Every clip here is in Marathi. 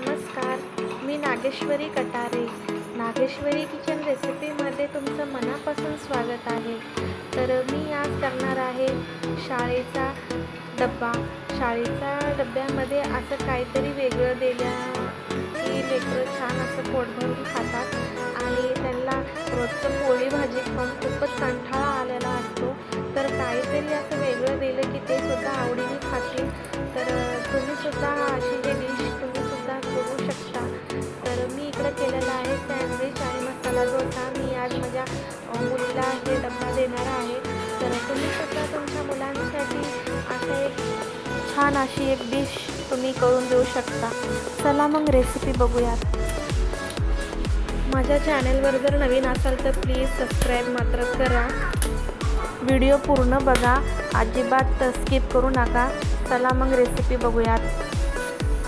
नमस्कार मी नागेश्वरी कटारे. नागेश्वरी किचन रेसिपीमध्ये तुमचं मनापासून स्वागत आहे. तर मी आज करणार आहे शाळेचा डब्बा. शाळेच्या डब्यामध्ये असं काहीतरी वेगळं दिल्या की लेकरं छान असं पोट भरून खातात. आणि तुम्ही सुद्धा तुमच्या मुलांसाठी असं एक छान अशी एक डिश तुम्ही करून देऊ शकता. चला मग रेसिपी बघूयात. माझ्या चॅनेलवर जर नवीन असाल तर प्लीज सबस्क्राईब मात्र करा. व्हिडिओ पूर्ण बघा. अजिबात स्किप करू नका. चला मग रेसिपी बघूयात.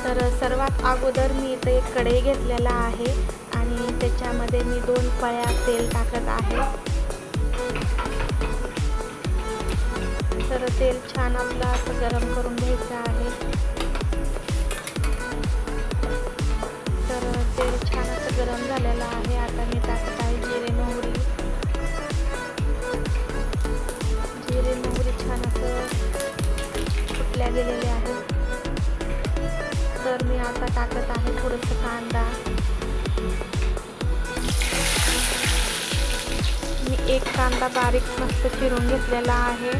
तर सर्वात अगोदर मी इथं एक कढई घेतलेला आहे आणि त्याच्यामध्ये मी दोन पळ्या तेल टाकत आहे. तर तेल छान आपलं असं गरम करून घ्यायचं आहे. तर तेल छान असं गरम झालेलं आहे. आता मी टाकत आहे जिरे मोहरी. जिरे मोहरी छान असं फुटल्या गेलेले आहे तर मी आता टाकत आहे थोडंसं कांदा. मी एक कांदा बारीक मस्त चिरून घेतलेला आहे.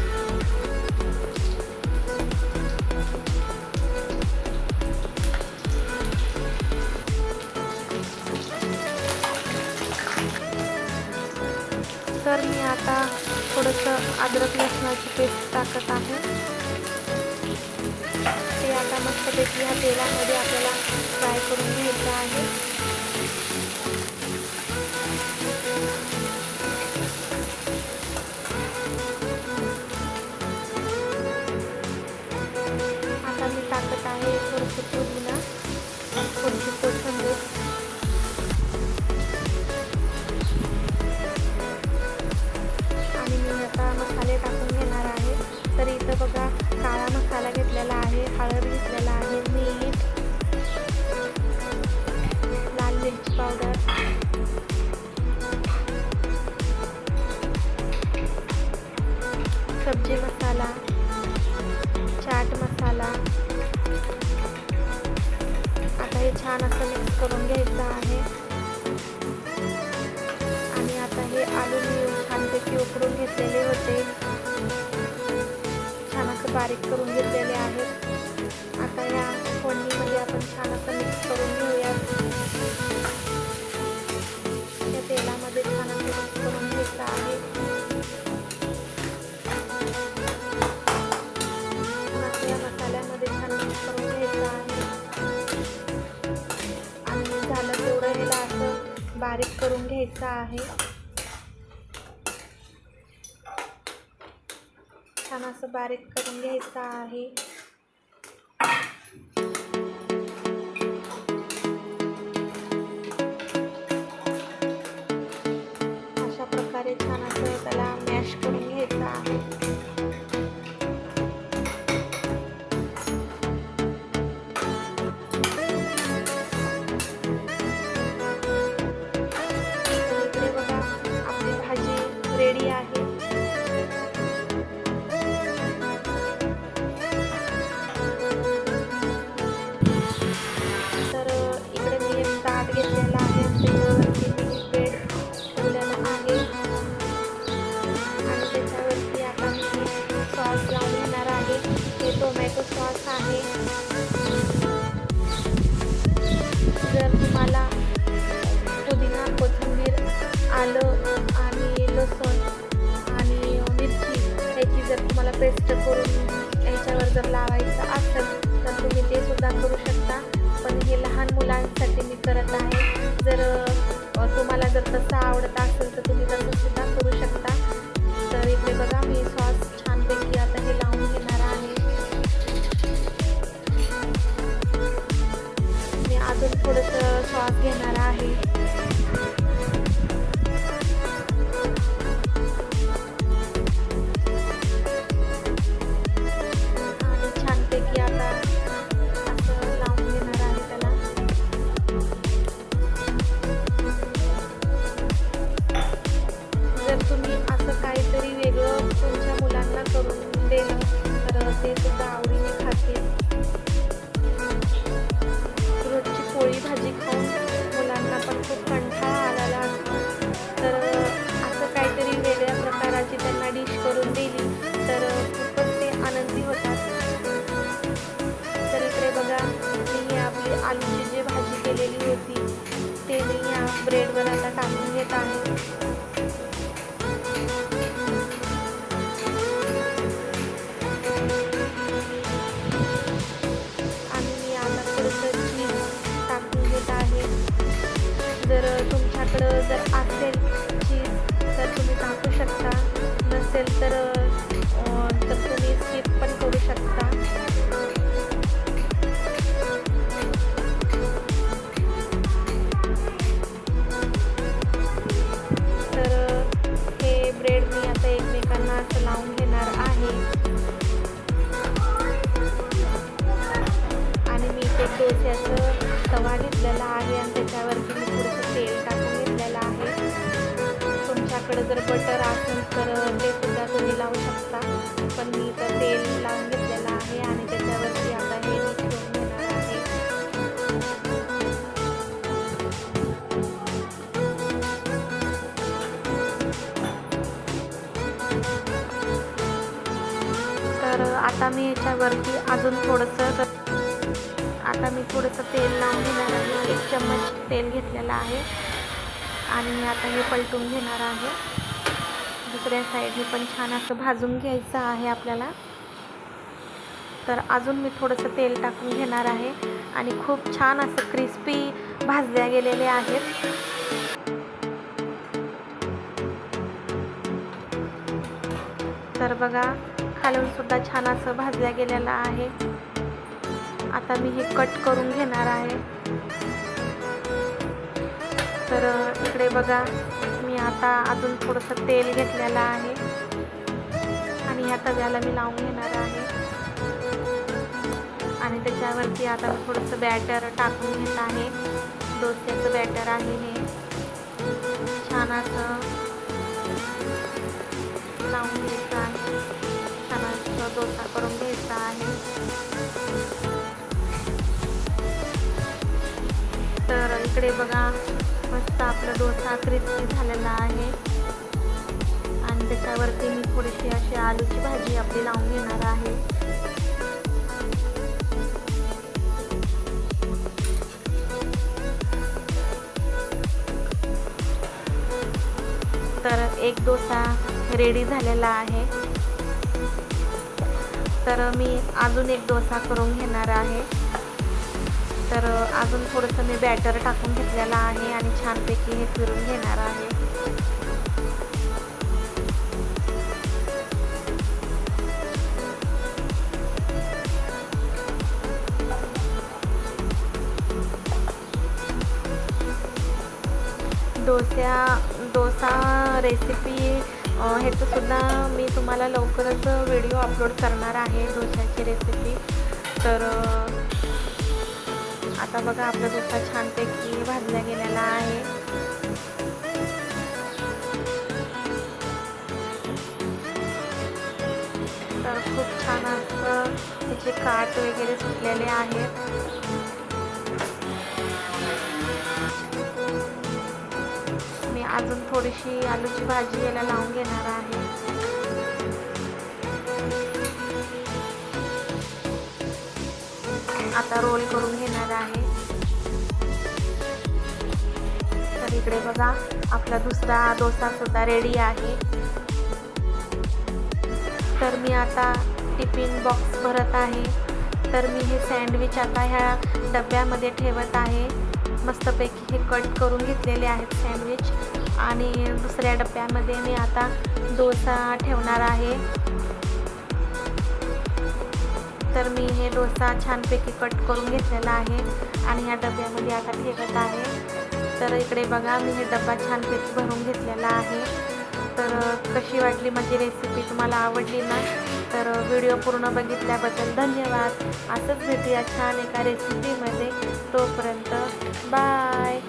आता थोडंसं अद्रक लसणाची पेस्ट टाकत आहे. ते आता मस्तपैकी ह्या तेलामध्ये आपल्याला फ्राय करून घ्यायचं आहे. आता मी टाकत आहे थोडंसं पुदिना. थोडीशी सब्जी मसाला चाट मसाला. आता हे छान असं मिक्स करून घ्यायचं आहे. आणि आता हे आलू मी छानपैकी उकडून घेतलेले होते. छान असं बारीक करून घेतलेले आहे. बारीक करून घ्यायचा आहे. छान असं बारीक करून घ्यायचं आहे. सॉस आहे. जर तुम्हाला पुदिना कोथिंबीर आलं आणि लसूण आणि मिरची ह्याची जर तुम्हाला पेस्ट करून ह्याच्यावर जर लावायचं असेल तर तुम्ही ते सुद्धा करू शकता. पण हे लहान मुलांसाठी मी करत आहे. ते सुद्धा आवडीने खातील रोजची पोळी भाजी खाऊन मुलांना पण खूप कंठाळा आलेला असतो. तर असं काहीतरी वेगळ्या प्रकाराची त्यांना डिश करून दिली तर खूपच ते आनंदी होतात. तर इकडे बघा मी आपली आलूची जी भाजी केलेली होती ते मी या ब्रेडवर आता टाकून घेत आहे. जर असेल चीज तर तुम्ही टाकू शकता नसेल तर तर तुम्ही स्किप पण करू शकता. तर हे ब्रेड मी आता एकमेकांना असं लावून घेणार आहे. आणि मी ते डोस्याचं तवा घेतलेला आहे. जर बटर असेल तर ते सुद्धा तुम्ही लावू शकता. पण मी तर तेल लावून घेतलेलं आहे आणि त्याच्यावरती आता हे घेणार आहे. तर आता मी याच्यावरती अजून थोडंसं आता मी थोडंसं तेल लावून घेणार आहे. एक चम्मच तेल घेतलेलं आहे. आणि मी आता हे पलटून घेणार आहे. दुसऱ्या साईडने पण छान असं भाजून घ्यायचं आहे आपल्याला. तर अजून मी थोडंसं तेल टाकून घेणार आहे आणि खूप छान असं क्रिस्पी भाजल्या गेलेले आहेत. तर बघा खालून सुद्धा छान असं भाजल्या गेलेलं आहे. आता मी हे कट करून घेणार आहे. तर इकडे बघा मी आता अजून थोडंसं तेल घेतलेलं आहे. आणि ह्या तव्याला मी लावून घेणार आहे. आणि त्याच्यावरती आता मी थोडंसं बॅटर टाकून घेत आहे. डोस्याचं बॅटर आहे हे. छान असं लावून घ्यायचं आहे. छान असं डोसा करून घ्यायचा आहे. तर इकडे बघा मस्त आपला डोसा क्रिस्पी झालेला आहे. आणि त्याच्यावरती मी थोडीशी अशी आलूची भाजी आपली लावून घेणार आहे. तर एक डोसा रेडी झालेला आहे. तर मी अजून एक डोसा करून घेणार आहे. तर अजून थोडंसं मी बॅटर टाकून घेतलेलं आहे आणि छानपैकी हे फिरून घेणार आहे. डोस्या डोसा रेसिपी ह्याचंसुद्धा मी तुम्हाला लवकरच व्हिडिओ अपलोड करणार आहे डोशाची रेसिपी तर आता बघा आपला डोसा छानपैकी भाजला गेलेला आहे. तर खूप छान असं त्याचे काट वगैरे सुटलेले आहेत. मी अजून थोडीशी आलूची भाजी याला लावून घेणार आहे. आता रोल करून घेणार आहे. तर इकडे बघा आपला दुसरा डोसा सुद्धा रेडी आहे. तर मी आता टिफिन बॉक्स भरत आहे. तर मी हे सँडविच आता ह्या डब्यामध्ये ठेवत आहे. मस्तपैकी हे कट करून घेतलेले आहेत सँडविच आणि दुसऱ्या डब्यामध्ये मी आता डोसा ठेवणार आहे. तर मी हे डोसा छानपैकी कट करून घेतलेला आहे आणि ह्या डब्यामध्ये आता ठेवत आहे. तर इकडे बघा मी हे डबा छानपैकी भरून घेतलेला आहे. तर कशी वाटली माझी रेसिपी तुम्हाला आवडली ना? तर व्हिडिओ पूर्ण बघितल्याबद्दल धन्यवाद. असंच भेटूया छान एका रेसिपीमध्ये तोपर्यंत बाय